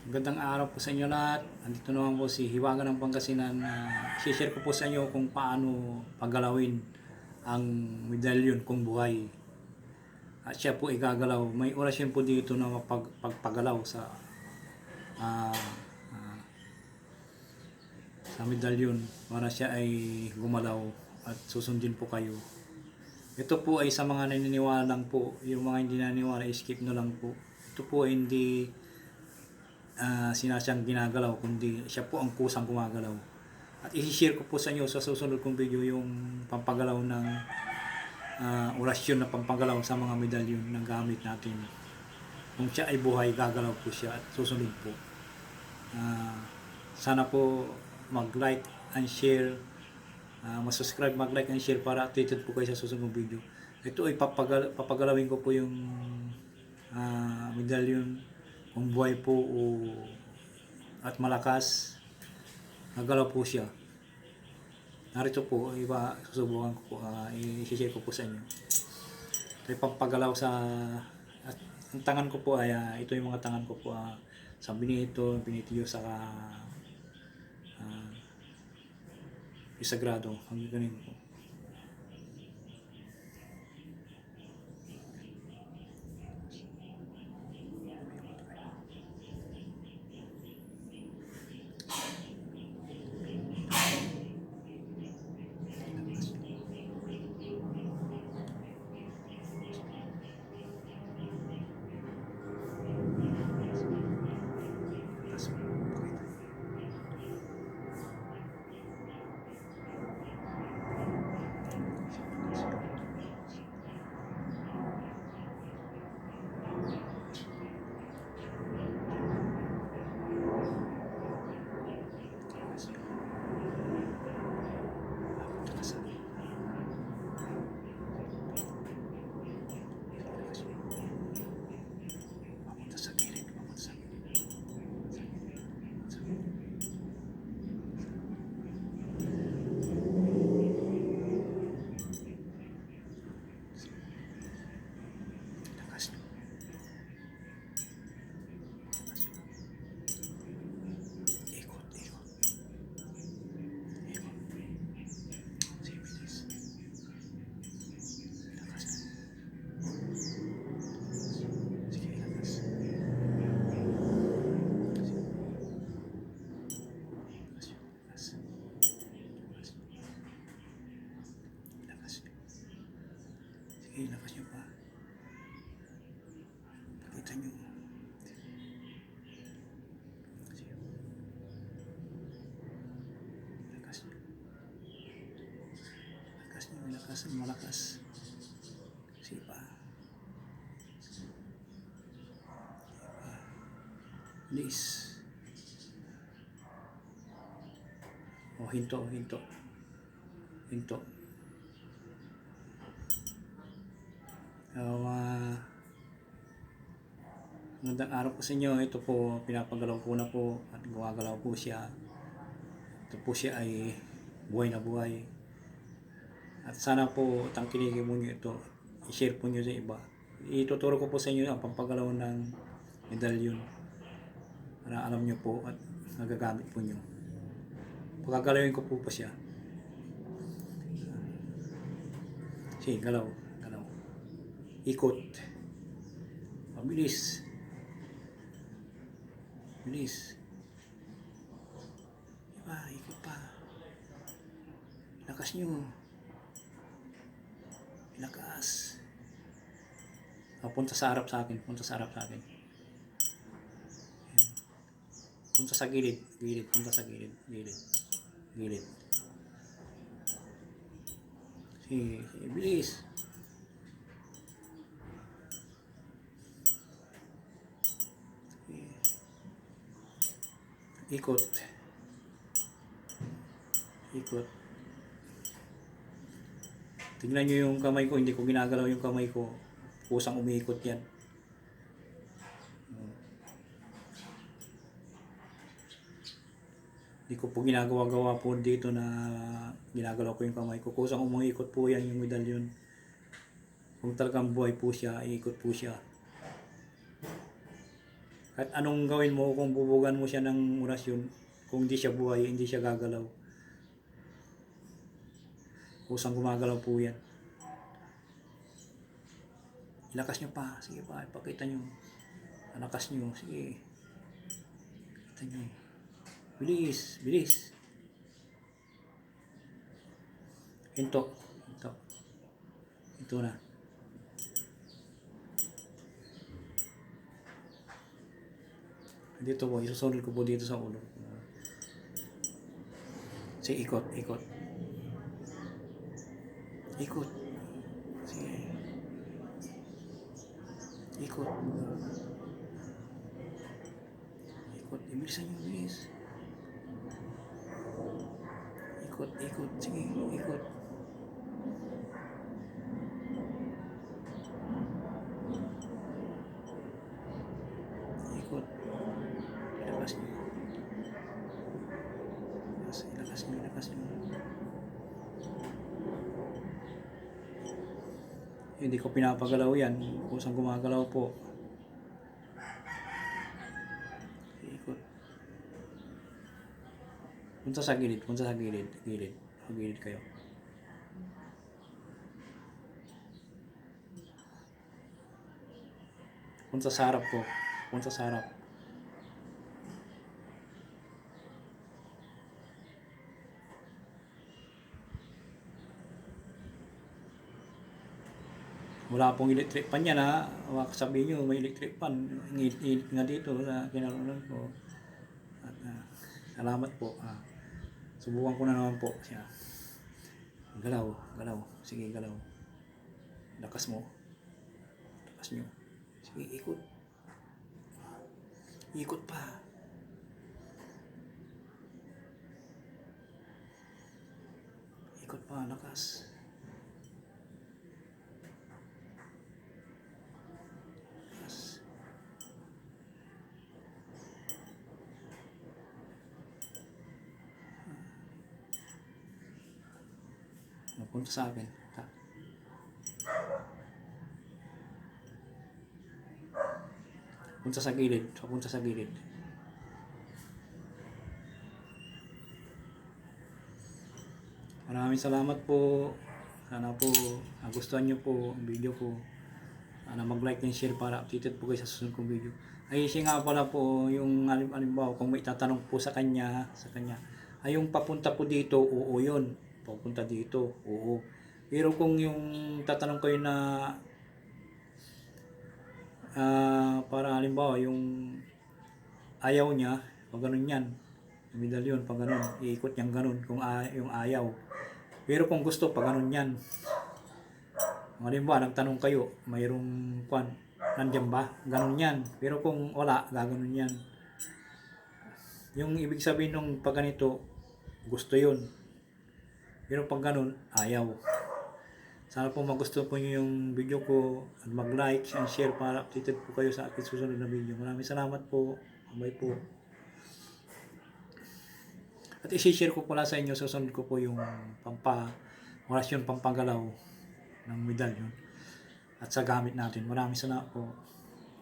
Magandang araw po sa inyo lahat. Andito naman po si Hiwaga ng Pangasinan. Uh, share ko po sa inyo kung paano paggalawin ang medalyon kung buhay. At siya po igagalaw. May orasyon po dito na mapag, pagpagalaw sa ah, ah, sa medalyon para siya ay gumalaw at susundin po kayo. Ito po ay sa mga naniniwala lang po. Yung mga hindi naniniwala, skip na lang po. Ito po ay hindi uh, sinasyang ginagalaw, kundi siya po ang kusang gumagalaw. At i-share ko po sa inyo sa susunod kong video yung pampagalaw ng ah, orasyon na pampagalaw sa mga medalyon na gamit natin. Kung siya ay buhay, gagalaw po siya at susunod po. Ah, sana po mag-like and share Ah, mas-subscribe, mag-like and share para updated po kayo sa susunod video. Ito ay papagal papagalawin ko po yung ah, medallion kung buhay po o at malakas. Nagalaw po siya. Narito po, iba susubukan ko po, ah, i-share ko po sa inyo. Ito ay pampagalaw sa at ang tangan ko po ay ah, ito yung mga tangan ko po ah, sa binito, binitiyo sa ah, isagrado ang ganin po. Lakas nyo, lakas, malakas. Sige pa. Bilis. O, hinto, hinto. Hinto. Uh, magandang araw po sa inyo. Ito po, pinapagalaw ko na po at gumagalaw po siya. Ito po siya ay buhay na buhay. At sana po tangkilikin mo nyo ito. I-share po nyo sa iba. Ituturo ko po sa inyo ang pampagalaw ng medalyon para alam nyo po at nagagamit po nyo. Pagkagalawin ko po pa siya. Sige, galaw. Galaw. Ikot. Mabilis. Bilis. Diba, ikot pa. Lakas nyo. Lakas. Ah, punta sa harap sa akin. Punta sa harap sa akin. Punta sa gilid. Gilid. Punta sa gilid. Gilid. Gilid. Sige. sige, Bilis. Ikot. Ikot. Tingnan nyo yung kamay ko. Hindi ko ginagalaw yung kamay ko. Kusang umiikot yan. Hindi ko po ginagawa-gawa po dito na ginagalaw ko yung kamay ko. Kusang umuikot po yan yung medalyon. Kung talagang buhay po siya, iikot po siya. Kahit anong gawin mo, kung bubugan mo siya ng orasyon, kung hindi siya buhay, hindi siya gagalaw. Kusang gumagalaw po yan. Ilakas nyo pa. Sige pa, ipakita nyo. Alakas nyo. Sige. Kita nyo. Bilis, bilis. Hinto. Hinto. Hinto na. Dito po, isusunod ko po dito sa ulo. Sige, ikot, ikot. Ikot. Sige. Ikot. Ikot. Ibilisan nyo, bilis. Ikot, ikot. Sige, ikot. Ikot. Ilakas nyo. Ilakas, ilakas nyo, ilakas nyo. Hindi ko pinapagalaw yan. Kusang gumagalaw po. Ikot. Punta sa gilid, punta sa gilid, gilid. Gilid kayo. Punta sa harap po. Punta sa harap. Wala pong electric pan yan ha. Wag sabihin nyo may electric pan. Init nga dito sa kinaroon ko. At ah, salamat po. Ah. Subukan ko na naman po siya. Galaw, galaw. Sige, galaw. Lakas mo. Lakas nyo. Sige, ikot. Ikot pa. Ikot pa, lakas. Lakas. Napunta sa akin. Ta. Punta sa gilid. Papunta sa gilid. Maraming salamat po. Sana po nagustuhan nyo po ang video ko. Sana mag-like and share para updated po kayo sa susunod kong video. Ay siya nga pala po yung alim alimbawa kung may tatanong po sa kanya, sa kanya. Ay yung papunta po dito, oo yun. Papunta dito, oo. Pero kung yung tatanong kayo na ah para halimbawa yung ayaw niya, pag ganun yan, medalyon, pag ganun, iikot niyang ganun, kung a- yung ayaw. Pero kung gusto, pag ganun yan, halimbawa, nagtanong kayo, mayroong kwan, nandyan ba? Ganun yan. Pero kung wala, gaganon yan. Yung ibig sabihin nung pag ganito, gusto yun. Pero pag ganun, ayaw. Sana po magustuhan po nyo yung video ko at mag-like and share para updated po kayo sa aking susunod na video. Maraming salamat po. Bye po. At isi-share ko pala sa inyo, susunod ko po yung pampa, orasyon pampagalaw ng medalyon at sa gamit natin. Maraming salamat po.